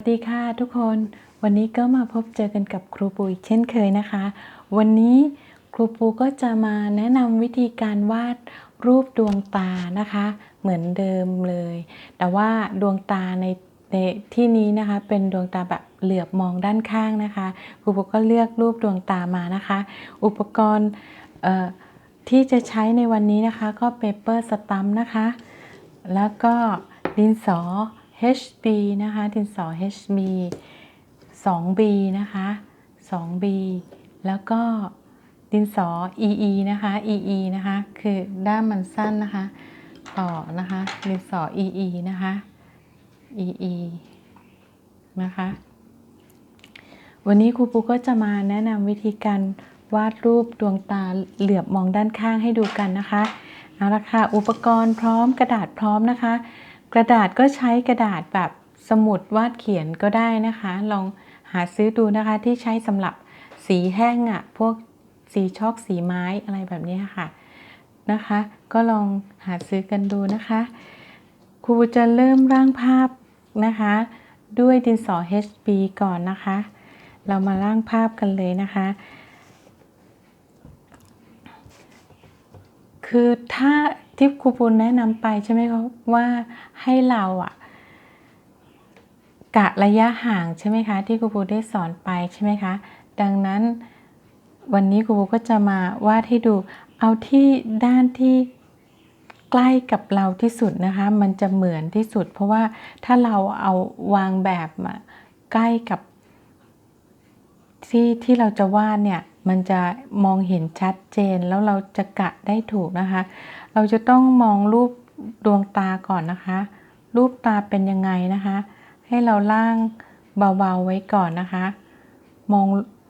สวัสดีค่ะทุกคนวันนี้ก็มาพบเจอกันกับครูปูอีกเช่นเคยนะคะ วันนี้ครูปูก็จะมาแนะนำวิธีการวาดรูปดวงตานะคะ เหมือนเดิมเลย แต่ว่าดวงตาในในที่นี้นะคะเป็นดวงตาแบบเหลือบมองด้านข้างนะคะครูปูก็เลือกรูปดวงตามานะคะ อุปกรณ์เอ่อที่จะใช้ในวันนี้นะคะก็เปเปอร์สตัมนะคะ แล้วก็ดินสอ HB นะคะดินสอ HB 2B นะคะ 2B แล้วก็ดินสอ EE นะคะ EE นะคะ คือด้ามมันสั้นนะคะ ต่อนะคะ ดินสอ EE นะคะ EE นะคะ วันนี้ครูปูก็จะมาแนะนำวิธีการวาดรูปดวงตาเหลือบมองด้านข้างให้ดูกันนะคะ เอาละค่ะ อุปกรณ์พร้อมกระดาษพร้อมนะคะ กระดาษก็ใช้กระดาษแบบสมุดวาดเขียนก็ได้นะคะ ลองหาซื้อดูนะคะที่ใช้สำหรับสีแห้งอะ่ะพวกสีช็อกสีไม้อะไรแบบนี้ค่ะนะคะ ก็ลองหาซื้อกันดูนะคะ ครูจะเริ่มร่างภาพนะคะ ด้วยดินสอ HB ก่อนนะคะ เรามาร่างภาพกันเลยนะคะ คือถ้า ที่ครูปูนแนะนำไปใช่ไหมคะว่าให้เราอะกะระยะห่างใช่ไหมคะ ที่ครูปูได้สอนไปใช่ไหมคะ ดังนั้นวันนี้ครูปูก็จะมาวาดให้ดูเอาที่ด้านที่ใกล้กับเราที่สุดนะคะ มันจะเหมือนที่สุด เพราะว่าถ้าเราเอาวางแบบมาใกล้กับที่ที่เราจะวาดเนี่ยมันจะมองเห็นชัดเจนแล้วเราจะกะได้ถูกนะคะ เราจะต้องมองรูปดวงตาก่อนนะคะ รูปตาเป็นยังไงนะคะ ให้เราล่างเบาๆไว้ก่อนนะคะ มอง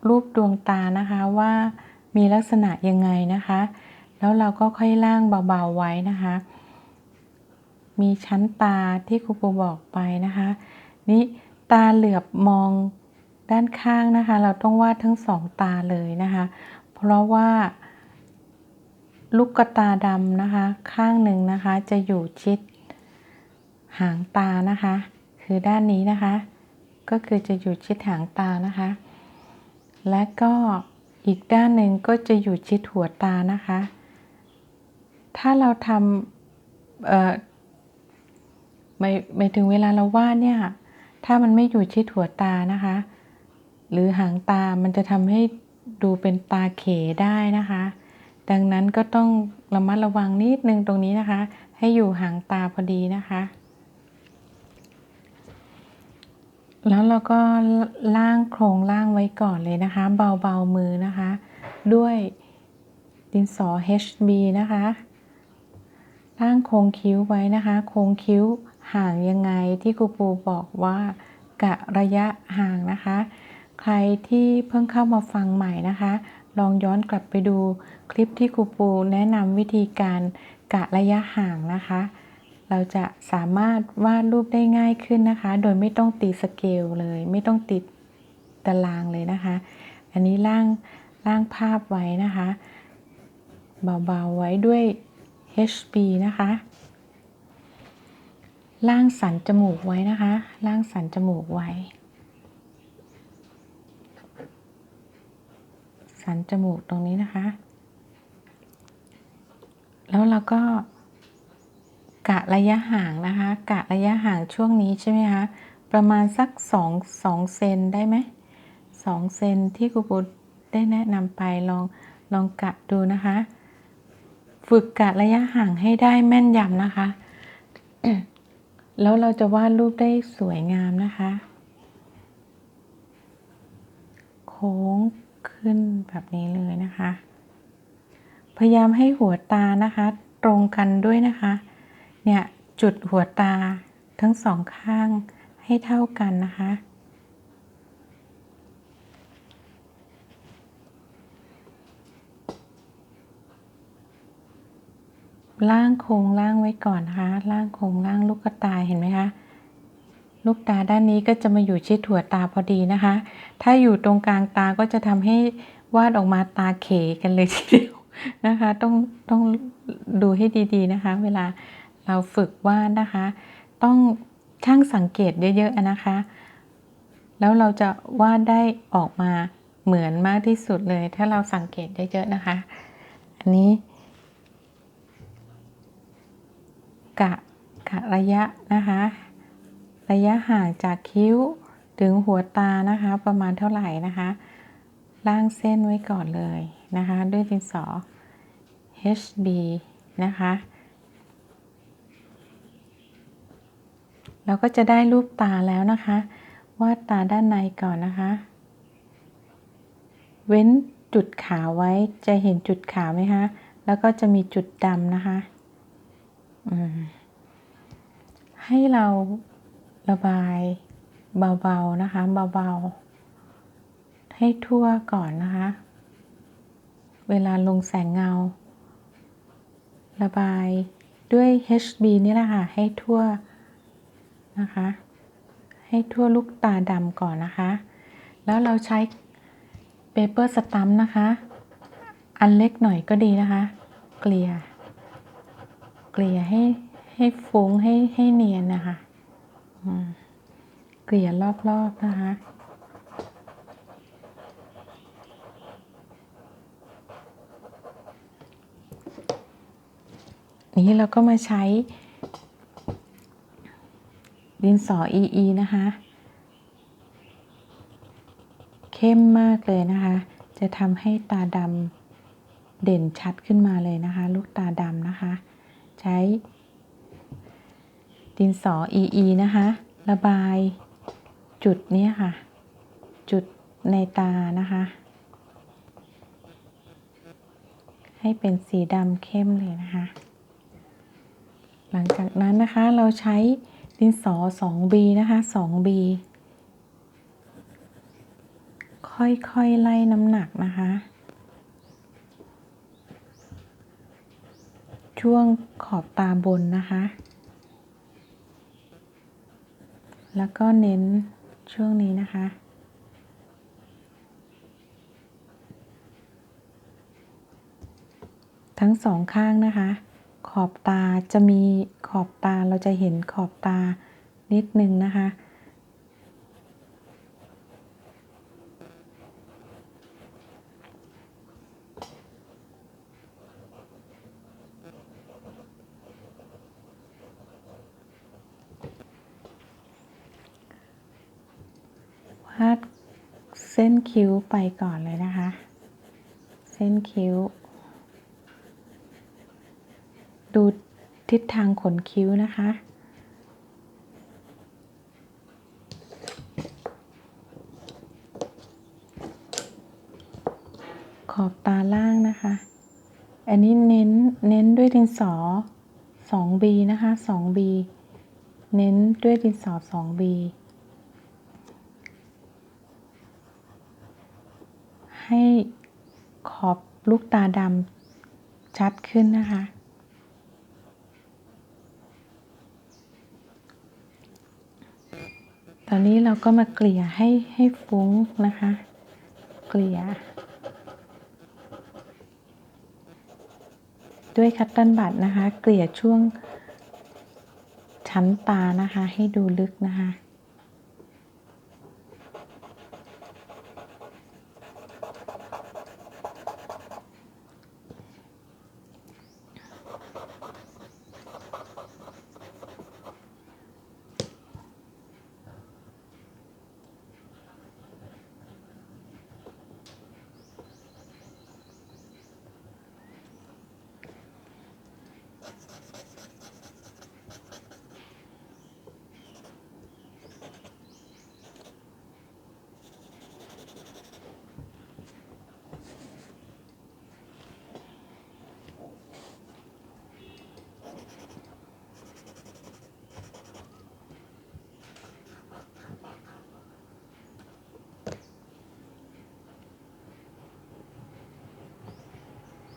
รูปดวงตานะคะว่ามีลักษณะยังไงนะคะ แล้วเราก็ค่อยล่างเบาๆไว้นะคะ มีชั้นตาที่ครูปูบอกไปนะคะ นี่ตาเหลือบมองด้านข้างนะคะ เราต้องวาดทั้งสองตาเลยนะคะ เพราะว่า ลูกตาดำนะคะ ข้างหนึ่งนะคะ จะอยู่ชิด หางตานะคะ คือด้านนี้นะคะ ก็คือจะอยู่ชิดหางตานะคะ และก็อีกด้านหนึ่งก็จะอยู่ชิดหัวตานะคะ ถ้าเราทำเอ่อไม่ไม่ถึงเวลาเราวาดเนี่ย ถ้ามันไม่อยู่ชิดหัวตานะคะ หรือหางตามันจะทำให้ดูเป็นตาเขได้นะคะ ดังนั้นก็ต้องระมัดระวังนิดนึงตรงนี้นะคะ ให้อยู่ห่างตาพอดีนะคะ แล้วเราก็ล่างโครงล่างไว้ก่อนเลยนะคะ เบาๆมือนะคะ ด้วยดินสอ HB นะคะล่างโค้งคิ้วไว้นะคะ โค้งคิ้วห่างยังไงที่ครูปูบอกว่ากะระยะห่างนะคะ ใครที่เพิ่งเข้ามาฟังใหม่นะคะ ลองย้อนกลับไปดูคลิปที่ครูปูแนะนำวิธีการกะระยะห่างนะคะ เราจะสามารถวาดรูปได้ง่ายขึ้นนะคะ โดยไม่ต้องตีสเกลเลย ไม่ต้องติดตารางเลยนะคะ อันนี้ล่างล่างภาพไว้นะคะ เบาๆไว้ด้วย HB นะคะล่างสันจมูกไว้นะคะล่างสันจมูกไว้ สันจมูกตรงนี้นะคะ แล้วเราก็ กะระยะห่างนะคะ กะระยะห่างช่วงนี้ใช่ไหมคะ ประมาณสัก2 2เซนได้ไหม2เซนที่ครูปูได้แนะนำไปลองลองกะดูนะคะ ฝึกกะระยะห่างให้ได้แม่นยำนะคะ แล้วเราจะวาดรูปได้สวยงามนะคะ โค้ง ขึ้นแบบนี้เลยนะคะ พยายามให้หัวตานะคะ ตรงกันด้วยนะคะ เนี่ยจุดหัวตาทั้งสองข้างให้เท่ากันนะคะ ล่างโครงล่างไว้ก่อนนะคะ ล่างโครงล่างลูกกระตายเห็นไหมคะ ลูกตาด้านนี้ก็จะมาอยู่ชิดหัวตาพอดีนะคะ ถ้าอยู่ตรงกลางตาก็จะทำให้วาดออกมาตาเขกันเลยทีเดียวนะคะ ต้องต้องดูให้ดีๆนะคะ เวลาเราฝึกวาดนะคะ ต้องช่างสังเกตเยอะๆนะคะ แล้วเราจะวาดได้ออกมาเหมือนมากที่สุดเลย ถ้าเราสังเกตเยอะๆนะคะ อันนี้กะกะระยะนะคะ ระยะห่างจากคิ้วถึงหัวตานะคะ ประมาณเท่าไหร่นะคะ ล่างเส้นไว้ก่อนเลยนะคะ ด้วยดินสอ HB นะคะ เราก็จะได้รูปตาแล้วนะคะ วาดตาด้านในก่อนนะคะ เว้นจุดขาวไว้จะเห็นจุดขาวไหมคะแล้วก็จะมีจุดดำนะคะ ให้เรา ระบายเบาๆนะคะเบาๆ ให้ทั่วก่อนนะคะ เวลาลงแสงเงา ระบายด้วย HB นี่แหละค่ะ ให้ทั่วนะคะ ให้ทั่วลูกตาดำก่อนนะคะ แล้วเราใช้เปเปอร์สตัมนะคะ อันเล็กหน่อยก็ดีนะคะ เกลี่ย เกลี่ยให้ให้ฟุ้งให้ให้เนียนนะคะ เกลี่ยรอบๆนะคะนี้เราก็มาใช้ ดินสอ EE นะคะ เข้มมากเลยนะคะ จะทำให้ตาดำเด่นชัดขึ้นมาเลยนะคะ ลูกตาดำนะคะ ใช้ ดินสอ EE นะคะ ระบายจุดนี้ค่ะ จุดในตานะคะ ให้เป็นสีดำเข้มเลยนะคะ หลังจากนั้นนะคะเราใช้ดินสอ 2B นะคะ 2B ค่อยๆไล่น้ำหนักนะคะ ช่วงขอบตาบนนะคะ แล้วก็เน้นช่วงนี้นะคะ ทั้งสองข้างนะคะ ขอบตาจะมีขอบตาเราจะเห็นขอบตานิดนึงนะคะ วาดเส้นคิ้วไปก่อนเลยนะคะ เส้นคิ้ว ดูทิศทางขนคิ้วนะคะ ขอบตาล่างนะคะ อันนี้เน้นเน้นด้วยดินสอ 2B นะคะ 2B เน้นด้วยดินสอ 2B ให้ขอบลูกตาดำชัดขึ้นนะคะ ตอนนี้เราก็มาเกลี่ยให้ให้ฟุ้งนะคะ เกลี่ย ด้วยคัตเติลบัตนะคะ เกลี่ยช่วงชั้นตานะคะ ให้ดูลึกนะคะ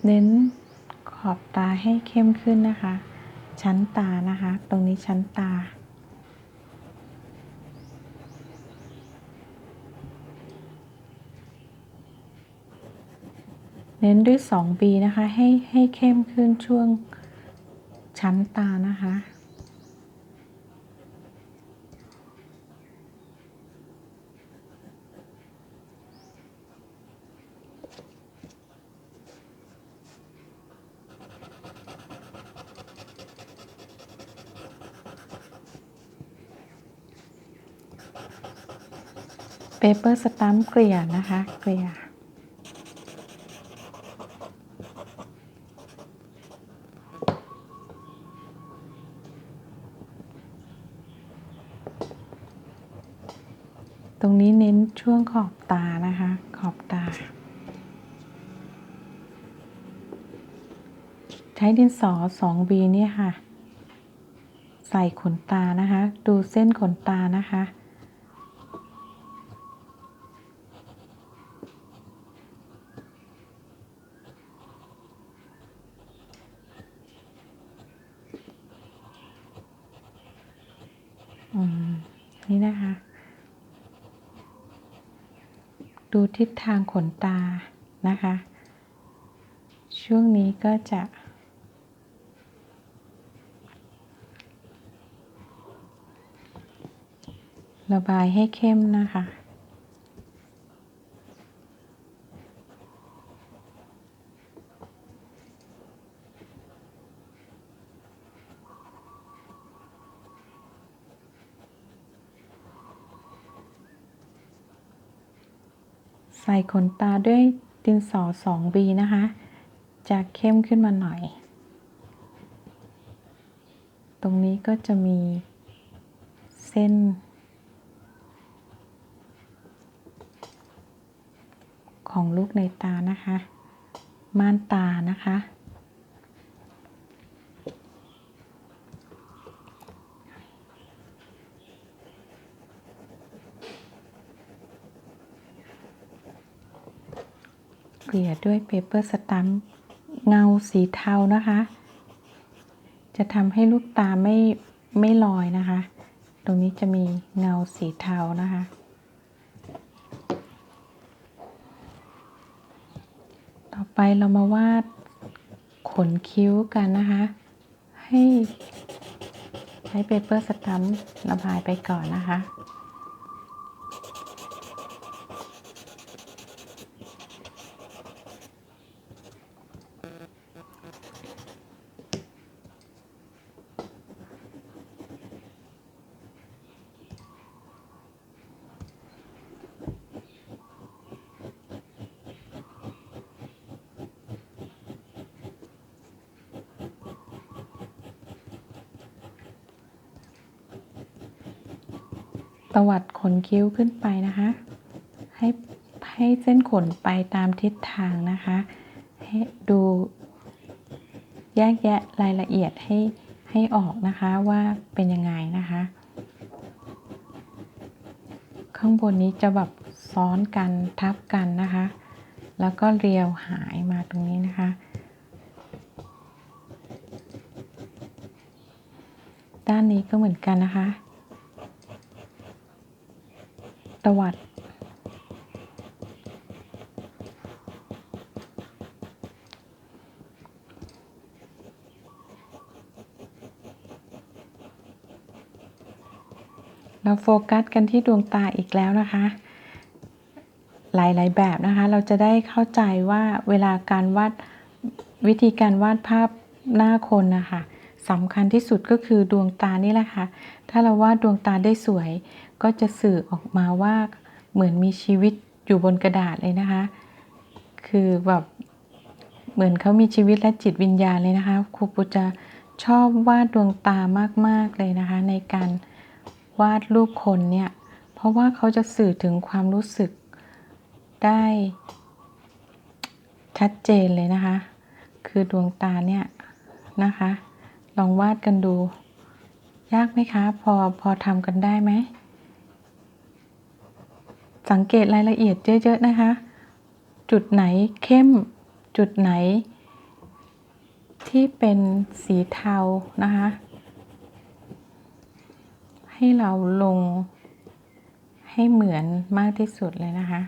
เน้นขอบตาให้เข้มขึ้นนะคะ ชั้นตานะคะ ตรงนี้ชั้นตา เน้นด้วย 2B นะคะ ให้ให้เข้มขึ้นช่วงชั้นตานะคะ แเปเปอร์สตัมเกลี่ยนะคะ เกลี่ยตรงนี้เน้นช่วงขอบตานะคะ ขอบตา ใช้ดินสอ 2B เนี่ยค่ะ ใส่ขนตานะคะ ดูเส้นขนตานะคะ นี่นะคะ ดูทิศทางขนตานะคะ ช่วงนี้ก็จะระบายให้เข้มนะคะ ใส่ขนตาด้วยดินสอ 2B นะคะ จะเข้มขึ้นมาหน่อย ตรงนี้ก็จะมีเส้น ของลูกในตานะคะ ม่านตานะคะ กลี่ยด้วยเปเปอร์สตัมเงาสีเทานะคะ จะทำให้ลูกตาไม่ไม่ลอยนะคะ ตรงนี้จะมีเงาสีเทานะคะ ต่อไปเรามาวาดขนคิ้วกันนะคะ ให้ใช้เปเปอร์สตัมระบายไปก่อนนะคะ ตวัดขนคิ้วขึ้นไปนะคะ ให้ให้เส้นขนไปตามทิศทางนะคะ ให้ดูแยกแยะรายละเอียดให้ให้ออกนะคะว่าเป็นยังไงนะคะ ข้างบนนี้จะแบบซ้อนกันทับกันนะคะ แล้วก็เรียวหายมาตรงนี้นะคะ ด้านนี้ก็เหมือนกันนะคะ ตวัด เราโฟกัสกันที่ดวงตาอีกแล้วนะคะ หลายๆแบบนะคะ เราจะได้เข้าใจว่าเวลาการวาดวิธีการวาดภาพหน้าคนนะคะ สำคัญที่สุดก็คือดวงตานี่แหละค่ะ ถ้าเราวาดดวงตาได้สวย ก็จะสื่อออกมาว่าเหมือนมีชีวิตอยู่บนกระดาษเลยนะคะ คือแบบเหมือนเขามีชีวิตและจิตวิญญาณเลยนะคะ ครูปูจะชอบวาดดวงตามาก ๆ เลยนะคะ ในการวาดรูปคนเนี่ย เพราะว่าเขาจะสื่อถึงความรู้สึกได้ชัดเจนเลยนะคะ คือดวงตาเนี่ยนะคะ ลองวาดกันดู ยากไหมคะ พอพอทำกันได้ไหม สังเกตรายละเอียดเยอะๆนะคะ จุดไหนเข้ม จุดไหน ที่เป็นสีเทานะคะ ให้เราลงให้เหมือนมากที่สุดเลยนะคะ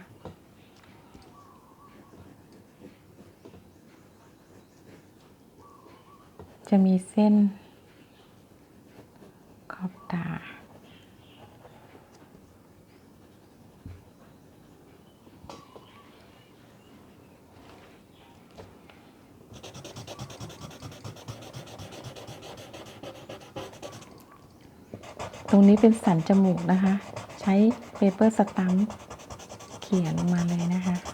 จะมีเส้นขอบตา ตรงนี้เป็นสันจมูกนะคะ ใช้เปเปอร์สตัมป์ขี่ยลงมาเลยนะคะ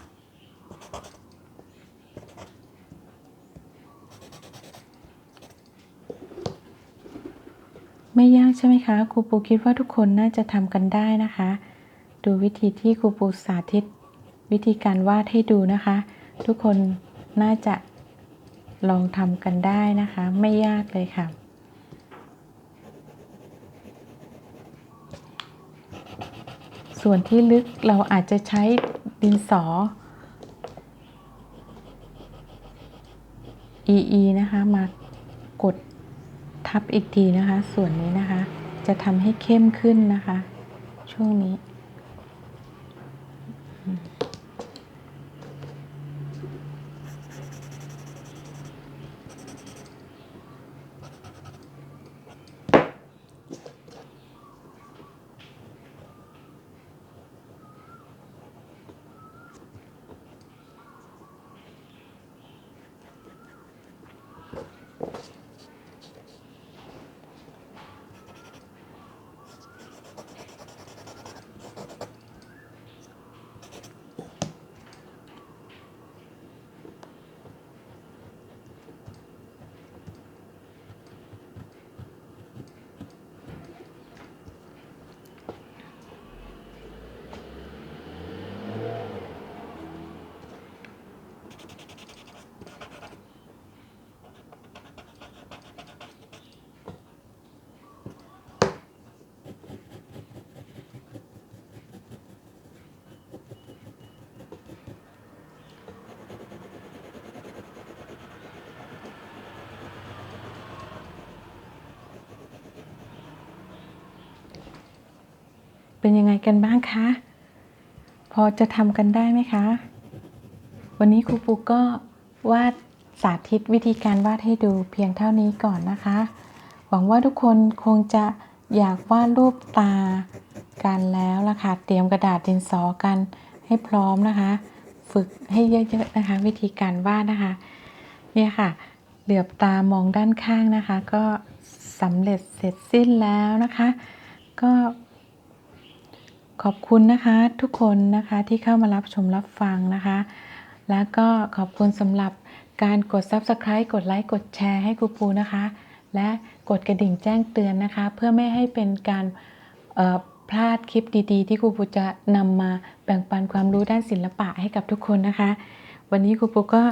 ไม่ยากใช่ไหมคะครูปูคิดว่าทุกคนน่าจะทำกันได้นะคะ ดูวิธีที่ครูปูสาธิต วิธีการวาดให้ดูนะคะ ทุกคนน่าจะลองทำกันได้นะคะ ไม่ยากเลยค่ะส่วนที่ลึกเราอาจจะใช้ดินสอ EE นะคะ มากด ทับอีกทีนะคะ ส่วนนี้นะคะ จะทำให้เข้มขึ้นนะคะ ช่วงนี้ เป็นยังไงกันบ้างคะ พอจะทำกันได้ไหมคะ วันนี้ครูปูก็วาดสาธิตวิธีการวาดให้ดูเพียงเท่านี้ก่อนนะคะ หวังว่าทุกคนคงจะอยากวาดรูปตากันแล้วล่ะค่ะ เตรียมกระดาษดินสอกันให้พร้อมนะคะ ฝึกให้เยอะๆนะคะ วิธีการวาดนะคะ เนี่ยค่ะ เหลือบตามองด้านข้างนะคะ ก็สำเร็จเสร็จสิ้นแล้วนะคะ ก็ ขอบคุณนะคะทุกคนนะคะที่เข้ามารับชมรับฟังนะคะ แล้วก็ขอบคุณสำหรับการกด Subscribe กดไลค์กดแชร์ให้ครูปูนะคะ และกดกระดิ่งแจ้งเตือนนะคะ เพื่อไม่ให้เป็นการพลาดคลิปดีๆ ที่ครูปูจะนำมาแบ่งปันความรู้ด้านศิลปะให้กับทุกคนนะคะ วันนี้ครูปูก็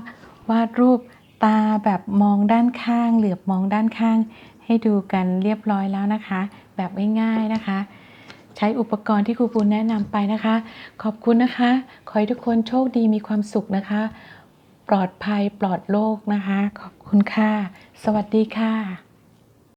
วาดรูปตาแบบมองด้านข้าง เหลือบมองด้านข้าง ให้ดูกันเรียบร้อยแล้วนะคะ แบบง่ายๆนะคะ ใช้อุปกรณ์ที่ครูปูแนะนำไปนะคะ ขอบคุณนะคะ ขอให้ทุกคนโชคดีมีความสุขนะคะ ปลอดภัยปลอดโรคนะคะ ขอบคุณค่ะ สวัสดีค่ะ